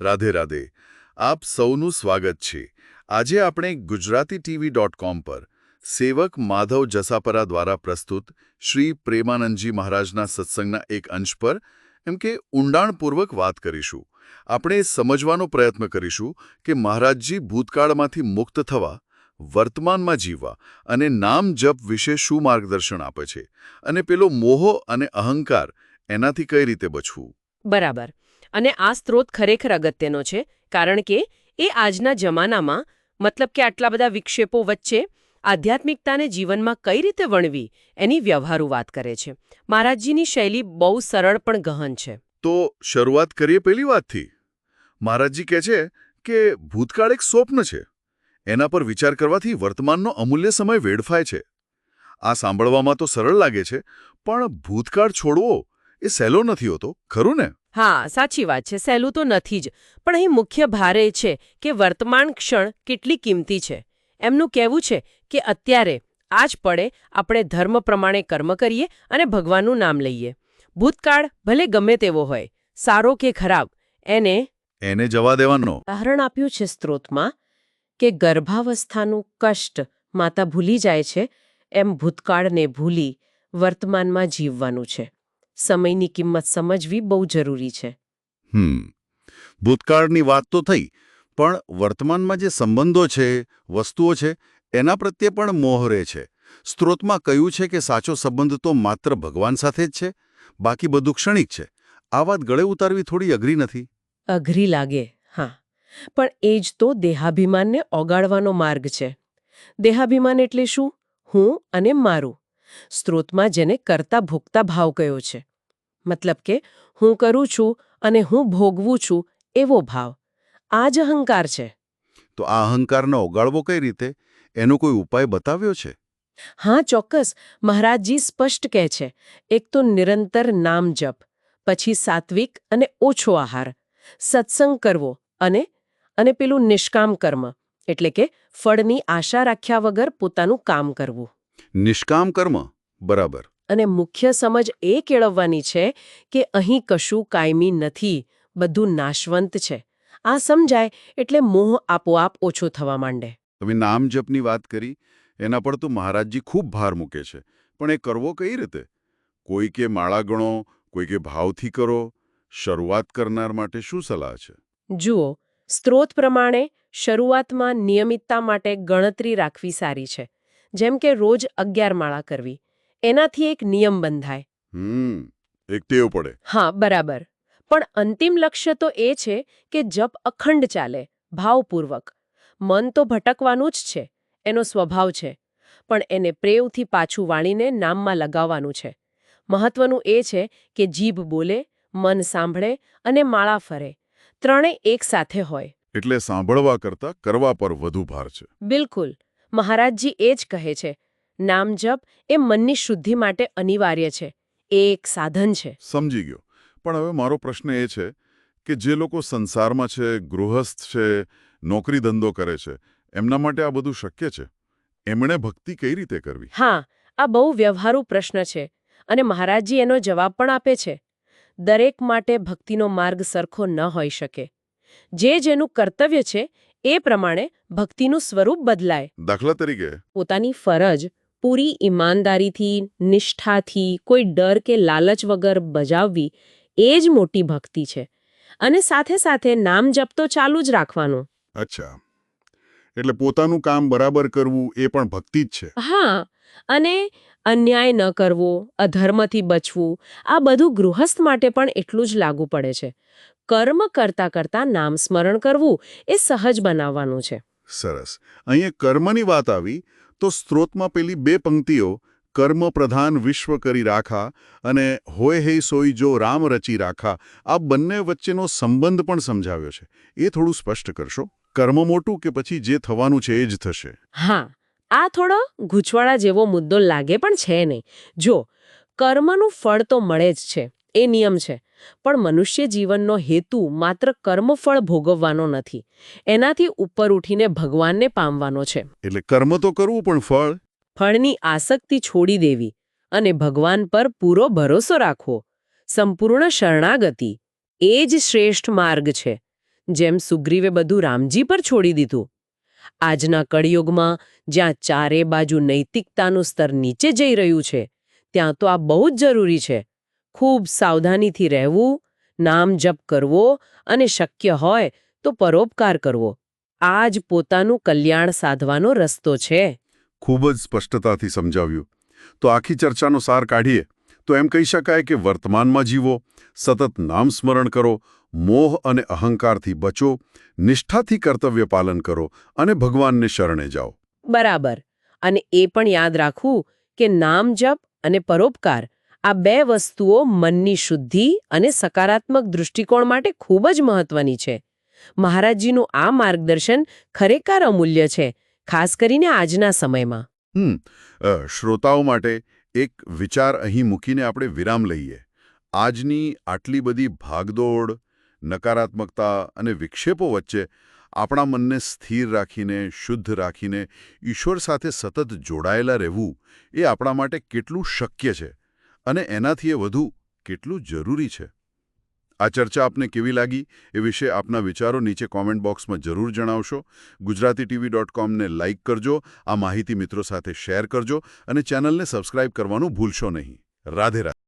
રાધે રાધે. આપ સૌનું સ્વાગત છે. આજે આપણે ગુજરાતી ટીવી ડોટ કોમ પર સેવક માધવ જસાપરા દ્વારા પ્રસ્તુત શ્રી પ્રેમાનંદજી મહારાજના સત્સંગના એક અંશ પર એમ કે ઊંડાણપૂર્વક વાત કરીશું. આપણે સમજવાનો પ્રયત્ન કરીશું કે મહારાજજી ભૂતકાળમાંથી મુક્ત થવા, વર્તમાનમાં જીવવા અને નામ જપ વિશે શું માર્ગદર્શન આપે છે અને પેલો મોહ અને અહંકાર એનાથી કઈ રીતે બચવું? બરાબર. અને આ સ્ત્રોત ખરેખર અગત્યનો છે, કારણ કે એ આજના જમાનામાં, મતલબ કે આટલા બધા વિક્ષેપો વચ્ચે, આધ્યાત્મિકતાને જીવનમાં કઈ રીતે વણવી, એની વ્યવહારુ વાત કરે છે. મહારાજજીની શૈલી બહુ સરળ પણ ગહન છે. તો શરૂઆત કરીએ પેલી વાતથી. મહારાજજી કહે છે કે ભૂતકાળ એક સ્વપ્ન છે. એના પર વિચાર કરવાથી વર્તમાનનો અમૂલ્ય સમય વેડફાય છે. આ સાંભળવામાં તો સરળ લાગે છે, પણ ભૂતકાળ છોડવો એ સહેલો નથી હોતો, ખરું ને? હા સાચી વાત છે સહેલું તો નથી જ. પણ અહીં મુખ્ય ભાર એ છે કે વર્તમાન ક્ષણ કેટલી કિંમતી છે. એમનું કહેવું છે કે અત્યારે આ જ પડે આપણે ધર્મ પ્રમાણે કર્મ કરીએ અને ભગવાનનું નામ લઈએ. ભૂતકાળ ભલે ગમે તેવો હોય સારો કે ખરાબ એને એને જવા દેવાનો. ઉદાહરણ આપ્યું છે સ્ત્રોતમાં કે ગર્ભાવસ્થાનું કષ્ટ માતા ભૂલી જાય છે એમ ભૂતકાળને ભૂલી વર્તમાનમાં જીવવાનું છે. સમયની કિંમત સમજવી બહુ જરૂરી છે. હમ. ભૂતકાળની વાત તો થઈ પણ વર્તમાનમાં જે સંબંધો છે વસ્તુઓ છે એના પ્રત્યે પણ મોહ રહે છે. સ્ત્રોતમાં કહ્યું છે કે સાચો સંબંધ તો માત્ર ભગવાન સાથે જ છે બાકી બધું ક્ષણિક છે. આ વાત ગળે ઉતારવી થોડી અઘરી નથી. અઘરી લાગે હા. પણ એ જ તો દેહાભિમાનને ઓગાળવાનો માર્ગ છે. દેહાભિમાન એટલે શું? હું અને મારું. સ્ત્રોતમાં જેને કરતા ભોગતા ભાવ કયો છે. મતલબ કે હું કરું છું અને હું ભોગવું છું એવો ભાવ. આ જ અહંકાર છે. તો આ અહંકારને ઓગાળવો કઈ રીતે? એનો કોઈ ઉપાય બતાવ્યો છે? હા ચોક્કસ. મહારાજજી સ્પષ્ટ કહે છે. એક તો નિરંતર નામ જપ પછી સાત્વિક અને ઓછો આહાર. સત્સંગ કરવો અને અને પેલું નિષ્કામ કર્મ એટલે કે ફળની આશા રાખ્યા વગર પોતાનું કામ કરવું. નિષ્કામ કર્મ બરાબર. અને મુખ્ય સમજ એ કેળવવાની છે કે અહીં કશું કાયમી નથી બધું નાશવંત છે. આ સમજાય એટલે મોહ આપોઆપ ઓછો થવા માંડે. તમે નામ જપની વાત કરી એના પર તો મહારાજજી ખૂબ ભાર મૂકે છે. પણ એ કરવો કઈ રીતે? કોઈ કે માળા ગણો કોઈ કે ભાવથી કરો શરૂઆત કરનાર માટે શું સલાહ છે? જુઓ સ્ત્રોત પ્રમાણે શરૂઆતમાં નિયમિતતા માટે ગણતરી રાખવી સારી છે. જેમ કે રોજ અગિયાર માળા કરવી. એનાથી એક નિયમ બંધાય. હમ એક ટેવ પડે. હા બરાબર. પણ અંતિમ લક્ષ્ય તો એ છે કે જપ અખંડ ચાલે ભાવપૂર્વક. મન તો ભટકવાનું જ છે એનો સ્વભાવ છે. પણ એને પ્રેવથી પાછું વાળીને નામમાં લગાવવાનું છે. મહત્વનું એ છે કે જીભ બોલે મન સાંભળે અને માળા ફરે. ત્રણે એક સાથે હોય. એટલે સાંભળવા કરતા કરવા પર વધુ ભાર છે. બિલકુલ. મહારાજજી એ જ કહે છે નામ જપ એ મનની શુદ્ધિ માટે અનિવાર્ય છે એ એક સાધન છે. સમજી ગયો. પણ હવે મારો પ્રશ્ન એ છે કે જે લોકો સંસારમાં છે ગૃહસ્થ છે નોકરી ધંધો કરે છે એમના માટે આ બધું શક્ય છે? એમણે ભક્તિ કઈ રીતે કરવી? હા આ બહુ વ્યવહારુ પ્રશ્ન છે અને મહારાજજી એનો જવાબ પણ આપે છે. દરેક માટે ભક્તિનો માર્ગ સરખો ન હોઈ શકે. જે જેનું કર્તવ્ય છે એ પ્રમાણે ભક્તિનું સ્વરૂપ બદલાય. દાખલા તરીકે. પોતાની ફરજ પૂરી ઈમાનદારીથી નિષ્ઠાથી કોઈ ડર કે લાલચ વગર બજાવવી એ જ મોટી ભક્તિ છે. અને સાથે સાથે નામ જપ તો ચાલુ જ રાખવાનું. અચ્છા. એટલે પોતાનું કામ બરાબર કરવું એ પણ ભક્તિ જ છે. હા અને અન્યાય ન કરવો અધર્મથી બચવું આ બધું ગૃહસ્થ માટે પણ એટલું જ લાગુ પડે છે. કર્મ કરતા કરતા નામ સ્મરણ કરવું એ સહજ બનાવવાનું છે. સરસ. અહીંયા કર્મની વાત આવી તો સ્ત્રોતમાં પેલી બે પંક્તિઓ કર્મ પ્રધાન વિશ્વ કરી રાખા અને હોય હે સોઈ જો રામ રચી રાખા આ બંને વચ્ચેનો સંબંધ પણ સમજાવ્યો છે. એ થોડું સ્પષ્ટ કરશો? કર્મ મોટું કે પછી જે થવાનું છે એ જ થશે? હા આ થોડો ગૂંચવાળા જેવો મુદ્દો લાગે પણ છે નહીં. જો કર્મનું ફળ તો મળે જ છે એ નિયમ છે. પણ મનુષ્ય જીવનનો હેતુ માત્ર કર્મફળ ભોગવવાનો નથી. એનાથી ઉપર ઉઠીને ભગવાનને પામવાનો છે. એટલે કર્મ તો કરવું પણ ફળ? ફળની આસક્તિ છોડી દેવી અને ભગવાન પર પૂરો ભરોસો રાખવો. સંપૂર્ણ શરણાગતિ એ જ શ્રેષ્ઠ માર્ગ છે. જેમ સુગ્રીવે બધું રામજી પર છોડી દીધું. આજના કળિયુગમાં જ્યાં ચારે બાજુ નૈતિકતાનું સ્તર નીચે જઈ રહ્યું છે ત્યાં તો આ બહુ જ જરૂરી છે. ખૂબ સાવધાનીથી રહેવું નામ જપ કરવો અને શક્ય હોય તો પરોપકાર કરવો. આ જ પોતાનું કલ્યાણ સાધવાનો રસ્તો છે. ખૂબ જ સ્પષ્ટતાથી સમજાવ્યું. તો આખી ચર્ચાનો સાર કાઢીએ. તો એમ કહી શકાય કે વર્તમાનમાં જીવો સતત નામ સ્મરણ કરો મોહ અને અહંકારથી બચો નિષ્ઠાથી કર્તવ્ય પાલન કરો અને ભગવાનને શરણે જાઓ. બરાબર. અને એ પણ યાદ રાખવું કે નામ જપ અને પરોપકાર આ બે વસ્તુઓ મનની શુદ્ધિ અને સકારાત્મક દૃષ્ટિકોણ માટે ખૂબ જ મહત્વની છે. મહારાજજીનું આ માર્ગદર્શન ખરેખર અમૂલ્ય છે, ખાસ કરીને આજના સમયમાં. હમ શ્રોતાઓ માટે એક વિચાર અહીં મૂકીને આપણે વિરામ લઈએ. આજની આટલી બધી ભાગદોડ, નકારાત્મકતા અને વિક્ષેપો વચ્ચે આપણા મનને સ્થિર રાખીને, શુદ્ધ રાખીને, ઈશ્વર સાથે સતત જોડાયેલા રહેવું એ આપણા માટે કેટલું શક્ય છે. અને એનાથી એ વધુ કેટલું જરૂરી છે? આ ચર્ચા આપને કેવી લાગી? એ વિશે આપના વિચારો નીચે કોમેન્ટ બોક્સમાં જરૂર જણાવશો. ગુજરાતી ટીવી ડોટ કોમને લાઇક કરજો, આ માહિતી મિત્રો સાથે શેર કરજો અને ચેનલને સબસ્ક્રાઇબ કરવાનું ભૂલશો નહીં. રાધે રાધે.